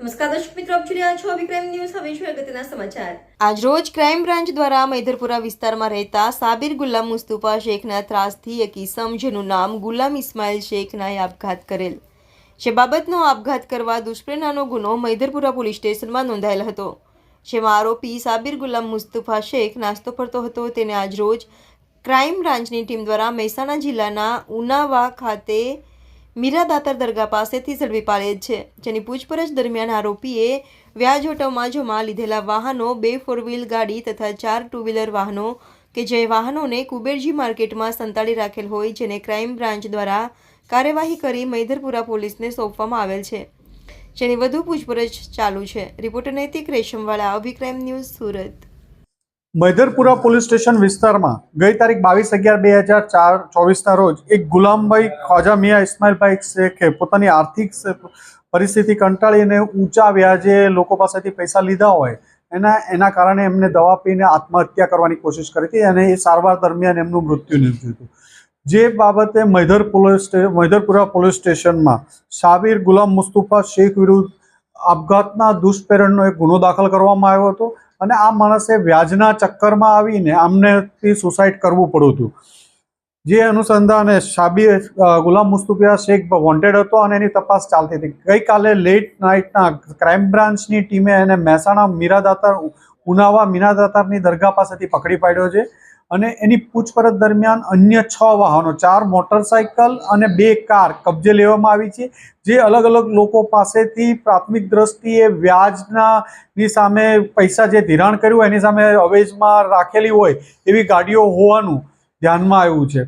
નમસ્કાર દર્શક મિત્રો, આપ જોઈ રહ્યા છો વિક્રમ ન્યૂઝ. હવે છે અગત્યના સમાચાર. આજરોજ ક્રાઇમ બ્રાન્ચ દ્વારા મૈધરપુરા વિસ્તારમાં રહેતા સાબિર ગુલામ મુસ્તુફા શેખના ત્રાસથી એક ઇસમ જેનું નામ ગુલામ ઇસ્માઇલ શેખનાએ આપઘાત કરેલ. જે બાબતનો આપઘાત કરવા દુષ્પ્રેરણાનો ગુનો મૈધરપુરા પોલીસ સ્ટેશનમાં નોંધાયેલ હતો. જેમાં આરોપી સાબિર ગુલામ મુસ્તુફા શેખ નાસ્તો કરતો હતો. તેને આજરોજ ક્રાઇમ બ્રાન્ચની ટીમ દ્વારા મહેસાણા જિલ્લાના ઉનાવા ખાતે મીરા દાતર દરગાહ પાસેથી ઝડપી પાડેલ છે, જેની પૂછપરછ દરમિયાન આરોપીએ વ્યાજ વટવમાં જમા લીધેલા વાહનો, બે ફોર વ્હીલ ગાડી તથા ચાર ટુ વ્હીલર વાહનો કે જે વાહનોને કુબેરજી માર્કેટમાં સંતાડી રાખેલ હોય જેને ક્રાઇમ બ્રાન્ચ દ્વારા કાર્યવાહી કરી મૈધરપુરા પોલીસને સોંપવામાં આવેલ છે. જેની વધુ પૂછપરછ ચાલુ છે. Reporter Naitik Reshamwala, અભિક્રાઇમ news Surat. Maidarpura police station વિસ્તારમાં ગઈ તારીખ બાવીસ અગિયાર બે હજાર ચાર ચોવીસના રોજ એક ગુલામભાઈ ખ્વાજા મિયા ઇસ્માઇલભાઈ શેખે પોતાની આર્થિક પરિસ્થિતિ કંટાળીને ઊંચા વ્યાજે લોકો પાસેથી પૈસા લીધા હોય એના એના કારણે એમને દવા પીને આત્મહત્યા કરવાની કોશિશ કરી હતી અને એ સારવાર દરમિયાન એમનું મૃત્યુ નિપજ્યું હતું. જે બાબતે મૈધર પોલીસ મૈદરપુરા પોલીસ સ્ટેશનમાં સાબિર ગુલામ મુસ્તુફા શેખ વિરુદ્ધ આપઘાતના દુષ્પ્રેરણનો એક ગુનો દાખલ કરવામાં આવ્યો હતો. અને આ માણસે વ્યાજના ચક્કરમાં આવીને આમને સુસાઇડ કરવું પડ્યું હતું. જે અનુસંધાને શાબી ગુલામ મુસ્તુફિયા શેખ વોન્ટેડ હતો અને એની તપાસ ચાલતી હતી. ગઈકાલે લેટ નાઇટના ક્રાઇમ બ્રાન્ચની ટીમે એને મહેસાણા મીરાદાતાર ઉનાવા મીરાદાતારની દરગાહ પાસેથી પકડી પાડ્યો છે. અને એની પૂછપરછ દરમિયાન અન્ય છ વાહનો, ચાર મોટરસાયકલ અને બે કાર કબજે લેવામાં આવી છે. જે અલગ અલગ લોકો પાસેથી પ્રાથમિક દ્રષ્ટિએ વ્યાજના ની સામે પૈસા જે ધિરાણ કર્યું એની સામે અવેજમાં રાખેલી હોય એવી ગાડીઓ હોવાનું ધ્યાનમાં આવ્યું છે.